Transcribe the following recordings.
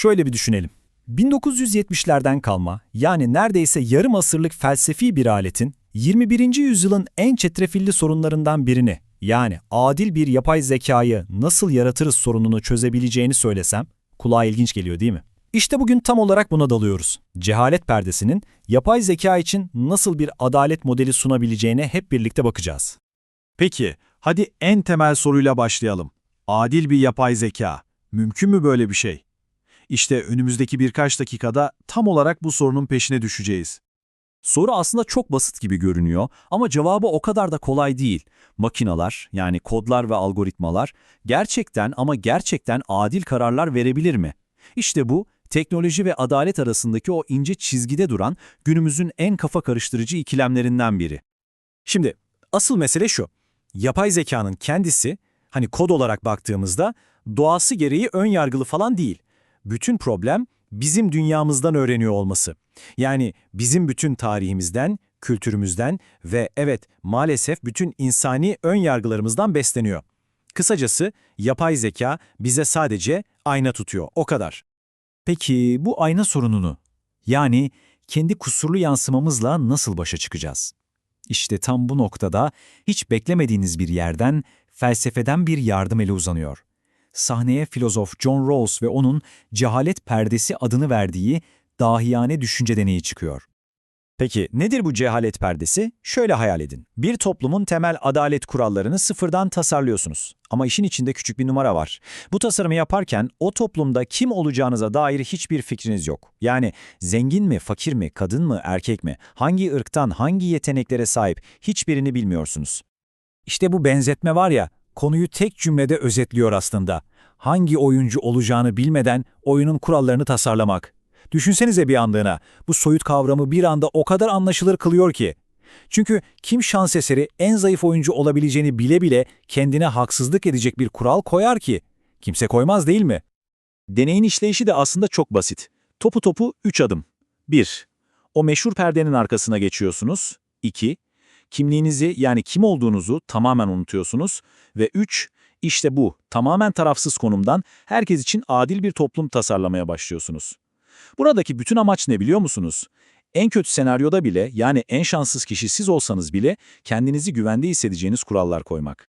Şöyle bir düşünelim. 1970'lerden kalma, yani neredeyse yarım asırlık felsefi bir aletin 21. yüzyılın en çetrefilli sorunlarından birini, yani adil bir yapay zekayı nasıl yaratırız sorununu çözebileceğini söylesem, kulağa ilginç geliyor değil mi? İşte bugün tam olarak buna dalıyoruz. Cehalet perdesinin yapay zeka için nasıl bir adalet modeli sunabileceğine hep birlikte bakacağız. Peki, hadi en temel soruyla başlayalım. Adil bir yapay zeka. Mümkün mü böyle bir şey? İşte önümüzdeki birkaç dakikada tam olarak bu sorunun peşine düşeceğiz. Soru aslında çok basit gibi görünüyor ama cevabı o kadar da kolay değil. Makinalar yani kodlar ve algoritmalar gerçekten ama gerçekten adil kararlar verebilir mi? İşte bu teknoloji ve adalet arasındaki o ince çizgide duran günümüzün en kafa karıştırıcı ikilemlerinden biri. Şimdi asıl mesele şu. Yapay zekanın kendisi, hani kod olarak baktığımızda doğası gereği ön yargılı falan değil. Bütün problem bizim dünyamızdan öğreniyor olması. Yani bizim bütün tarihimizden, kültürümüzden ve evet maalesef bütün insani ön yargılarımızdan besleniyor. Kısacası yapay zeka bize sadece ayna tutuyor, o kadar. Peki bu ayna sorununu, yani kendi kusurlu yansımamızla nasıl başa çıkacağız? İşte tam bu noktada hiç beklemediğiniz bir yerden, felsefeden bir yardım eli uzanıyor. Sahneye filozof John Rawls ve onun cehalet perdesi adını verdiği dahiyane düşünce deneyi çıkıyor. Peki nedir bu cehalet perdesi? Şöyle hayal edin. Bir toplumun temel adalet kurallarını sıfırdan tasarlıyorsunuz. Ama işin içinde küçük bir numara var. Bu tasarımı yaparken o toplumda kim olacağınıza dair hiçbir fikriniz yok. Yani zengin mi, fakir mi, kadın mı, erkek mi, hangi ırktan, hangi yeteneklere sahip hiçbirini bilmiyorsunuz. İşte bu benzetme var ya, konuyu tek cümlede özetliyor aslında. Hangi oyuncu olacağını bilmeden oyunun kurallarını tasarlamak. Düşünsenize bir anlığına, bu soyut kavramı bir anda o kadar anlaşılır kılıyor ki. Çünkü kim şans eseri en zayıf oyuncu olabileceğini bile bile kendine haksızlık edecek bir kural koyar ki? Kimse koymaz değil mi? Deneyin işleyişi de aslında çok basit. Topu topu 3 adım. 1. O meşhur perdenin arkasına geçiyorsunuz. 2. Kimliğinizi yani kim olduğunuzu tamamen unutuyorsunuz. Ve 3. İşte bu tamamen tarafsız konumdan herkes için adil bir toplum tasarlamaya başlıyorsunuz. Buradaki bütün amaç ne biliyor musunuz? En kötü senaryoda bile yani en şanssız kişi siz olsanız bile kendinizi güvende hissedeceğiniz kurallar koymak.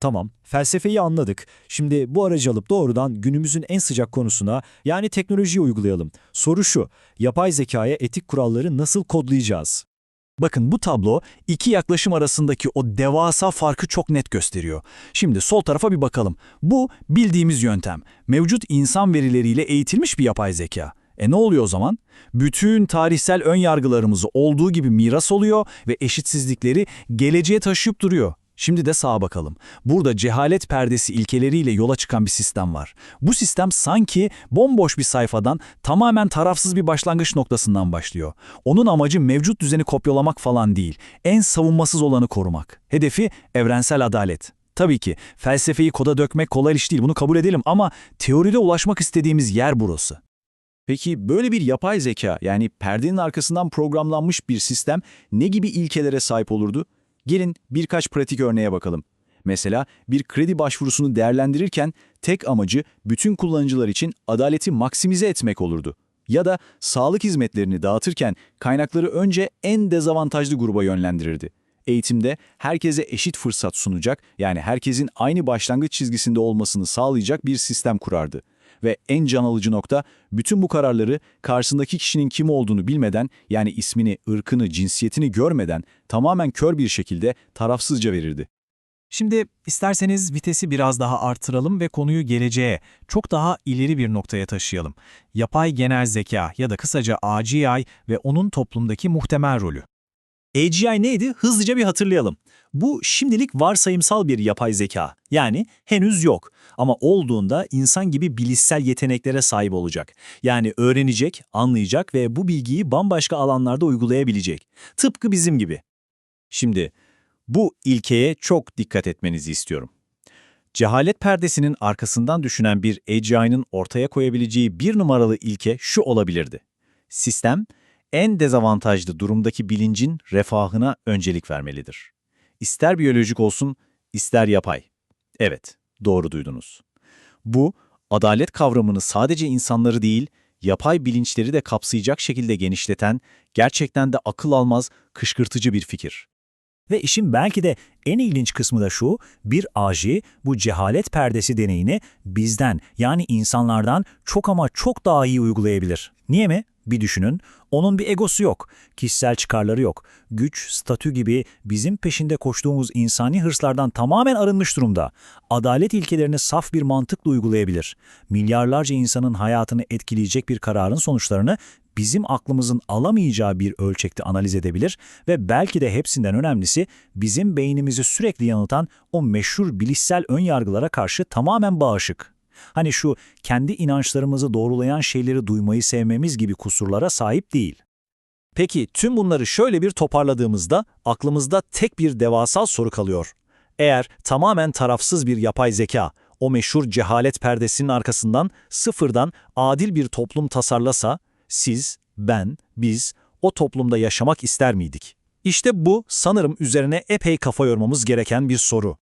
Tamam, felsefeyi anladık. Şimdi bu aracı alıp doğrudan günümüzün en sıcak konusuna yani teknolojiyi uygulayalım. Soru şu, yapay zekaya etik kuralları nasıl kodlayacağız? Bakın bu tablo iki yaklaşım arasındaki o devasa farkı çok net gösteriyor. Şimdi sol tarafa bir bakalım. Bu bildiğimiz yöntem. Mevcut insan verileriyle eğitilmiş bir yapay zeka. E ne oluyor o zaman? Bütün tarihsel ön yargılarımızı olduğu gibi miras oluyor ve eşitsizlikleri geleceğe taşıyıp duruyor. Şimdi de sağa bakalım. Burada cehalet perdesi ilkeleriyle yola çıkan bir sistem var. Bu sistem sanki bomboş bir sayfadan tamamen tarafsız bir başlangıç noktasından başlıyor. Onun amacı mevcut düzeni kopyalamak falan değil, en savunmasız olanı korumak. Hedefi evrensel adalet. Tabii ki felsefeyi koda dökmek kolay iş değil bunu kabul edelim ama teoride ulaşmak istediğimiz yer burası. Peki böyle bir yapay zeka yani perdenin arkasından programlanmış bir sistem ne gibi ilkelere sahip olurdu? Gelin birkaç pratik örneğe bakalım. Mesela bir kredi başvurusunu değerlendirirken tek amacı bütün kullanıcılar için adaleti maksimize etmek olurdu. Ya da sağlık hizmetlerini dağıtırken kaynakları önce en dezavantajlı gruba yönlendirirdi. Eğitimde herkese eşit fırsat sunacak yani herkesin aynı başlangıç çizgisinde olmasını sağlayacak bir sistem kurardı. Ve en can alıcı nokta bütün bu kararları karşısındaki kişinin kim olduğunu bilmeden yani ismini, ırkını, cinsiyetini görmeden tamamen kör bir şekilde tarafsızca verirdi. Şimdi isterseniz vitesi biraz daha artıralım ve konuyu geleceğe, çok daha ileri bir noktaya taşıyalım. Yapay genel zeka ya da kısaca AGI ve onun toplumdaki muhtemel rolü. AGI neydi? Hızlıca bir hatırlayalım. Bu şimdilik varsayımsal bir yapay zeka. Yani henüz yok. Ama olduğunda insan gibi bilişsel yeteneklere sahip olacak. Yani öğrenecek, anlayacak ve bu bilgiyi bambaşka alanlarda uygulayabilecek. Tıpkı bizim gibi. Şimdi bu ilkeye çok dikkat etmenizi istiyorum. Cehalet perdesinin arkasından düşünen bir AGI'nin ortaya koyabileceği bir numaralı ilke şu olabilirdi. Sistem, en dezavantajlı durumdaki bilincin refahına öncelik vermelidir. İster biyolojik olsun, ister yapay. Evet, doğru duydunuz. Bu, adalet kavramını sadece insanları değil, yapay bilinçleri de kapsayacak şekilde genişleten, gerçekten de akıl almaz, kışkırtıcı bir fikir. Ve işin belki de en ilginç kısmı da şu, bir aji bu cehalet perdesi deneyini bizden yani insanlardan çok ama çok daha iyi uygulayabilir. Niye mi? Bir düşünün, onun bir egosu yok, kişisel çıkarları yok, güç, statü gibi bizim peşinde koştuğumuz insani hırslardan tamamen arınmış durumda. Adalet ilkelerini saf bir mantıkla uygulayabilir. Milyarlarca insanın hayatını etkileyecek bir kararın sonuçlarını bizim aklımızın alamayacağı bir ölçekte analiz edebilir ve belki de hepsinden önemlisi bizim beynimizi sürekli yanıltan o meşhur bilişsel önyargılara karşı tamamen bağışık. Hani şu kendi inançlarımızı doğrulayan şeyleri duymayı sevmemiz gibi kusurlara sahip değil. Peki tüm bunları şöyle bir toparladığımızda aklımızda tek bir devasal soru kalıyor. Eğer tamamen tarafsız bir yapay zeka, o meşhur cehalet perdesinin arkasından sıfırdan adil bir toplum tasarlasa, siz, ben, biz o toplumda yaşamak ister miydik? İşte bu sanırım üzerine epey kafa yormamız gereken bir soru.